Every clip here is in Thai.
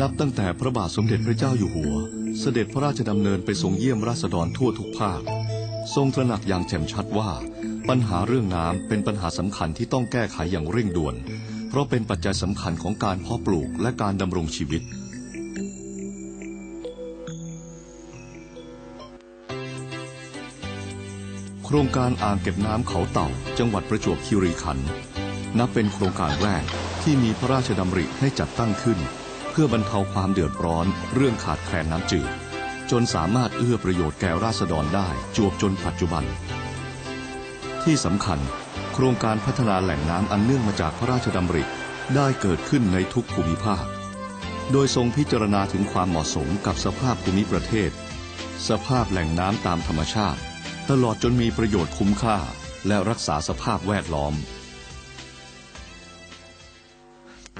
นับตั้งแต่พระบาทสมเด็จพระเจ้าอยู่หัว เสด็จพระราชดำเนินไปทรงเยี่ยมราษฎรทั่วทุกภาค ทรงตระหนักอย่างแจ่มชัดว่า ปัญหาเรื่องน้ำเป็นปัญหาสำคัญที่ต้องแก้ไขอย่างเร่งด่วน เพราะเป็นปัจจัยสำคัญของการเพาะปลูกและการดำรงชีวิตโครงการอ่างเก็บน้ำเขาเต่า จังหวัดประจวบคีรีขันธ์นับเป็นโครงการแรกที่มีพระราชดำริให้จัดตั้งขึ้น พื่อบรรเทาความเดือดร้อนเรื่องขาดแคลนน้ำจืด จนสามารถเอื้อประโยชน์แก่ราษฎรได้จวบจนปัจจุบัน ที่สำคัญ โครงการพัฒนาแหล่งน้ำอันเนื่องมาจากพระราชดำริได้เกิดขึ้นในทุกภูมิภาค โดยทรงพิจารณาถึงความเหมาะสมกับสภาพภูมิประเทศ สภาพแหล่งน้ำตามธรรมชาติ ตลอดจนมีประโยชน์คุ้มค่าและรักษาสภาพแวดล้อม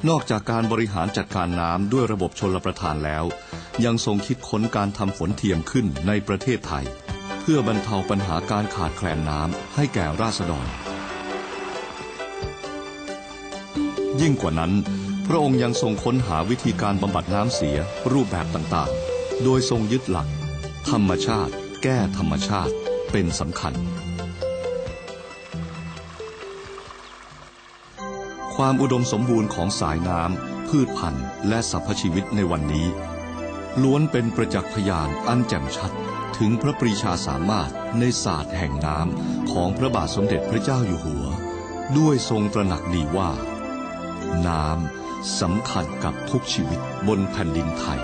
นอกจากการบริหารจัดการน้ำด้วยระบบชนลประทานแล้ว ยังทรงคิดค้นการทำฝนเทียมขึ้นในประเทศไทย เพื่อบรรเทาปัญหาการขาดแคลนน้ำให้แก่ราษฎร ยิ่งกว่านั้น พระองค์ยังทรงค้นหาวิธีการบำบัดน้ำเสียรูปแบบต่างๆ โดยทรงยึดหลัก ธรรมชาติ แก้ธรรมชาติเป็นสำคัญ ความอุดมสมบูรณ์ของสายน้ำพืชพันธุ์ และสรรพชีวิตในวันนี้ ล้วนเป็นประจักษ์พยานอันแจ่มชัดถึงพระปรีชาสามารถในศาสตร์แห่งน้ำของพระบาทสมเด็จพระเจ้าอยู่หัว ด้วยทรงตระหนักดีว่า น้ำสำคัญกับทุกชีวิตบนแผ่นดินไทย